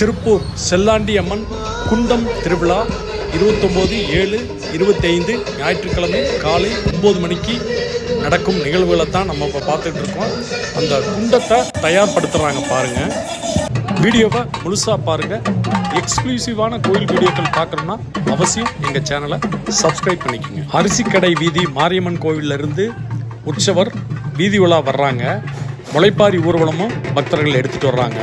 திருப்பூர் செல்லாண்டி அம்மன் குண்டம் திருவிழா இருபத்தொம்போது ஏழு இருபத்தைந்து ஞாயிற்றுக்கிழமை காலை ஒம்பது மணிக்கு நடக்கும் நிகழ்வுகளை தான் நம்ம இப்போ பார்த்துட்டு இருக்கோம் அந்த குண்டத்தை தயார்படுத்துகிறாங்க பாருங்கள் வீடியோவை முழுசாக பாருங்கள் எக்ஸ்க்ளூசிவான கோயில் வீடியோக்கள் பார்க்குறோன்னா அவசியம் எங்கள் சேனலை சப்ஸ்கிரைப் பண்ணிக்கோங்க. அரிசிக்கடை வீதி மாரியம்மன் கோவிலிருந்து உற்சவர் வீதி உலா வர்றாங்க. முளைப்பாரி ஊர்வலமும் பக்தர்கள் எடுத்துகிட்டு வர்றாங்க.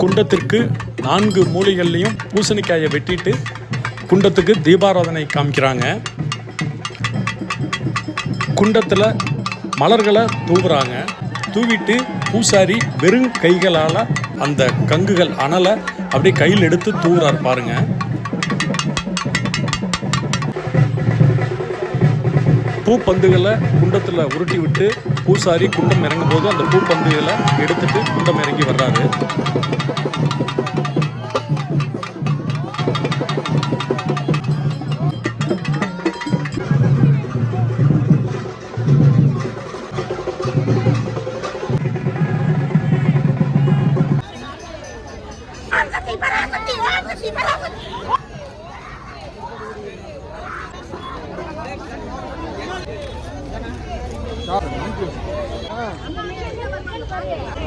குண்டத்திற்கு நான்கு மூலிகள்லையும் பூசணிக்காயை வெட்டிட்டு குண்டத்துக்கு தீபாராதனை காமிக்கிறாங்க. குண்டத்தில் மலர்களை தூவுறாங்க. தூவிட்டு பூசாரி வெறும் கைகளால் அந்த கங்குகள் அனலை அப்படியே கையில் எடுத்து தூவுறார் பாருங்கள் பூப்பந்துகளை குண்டத்தில் உருட்டி விட்டு பூசாரி குண்டம் இறங்கும் போது அந்த பூப்பந்துகளை எடுத்துட்டு குண்டம் இறங்கி வர்றாரு.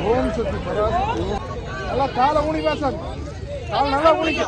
ஓம் சக்தி பராசக்தி. நல்லா காலை ஊனி பேசாங்க காலை நல்லா ஊனிக்க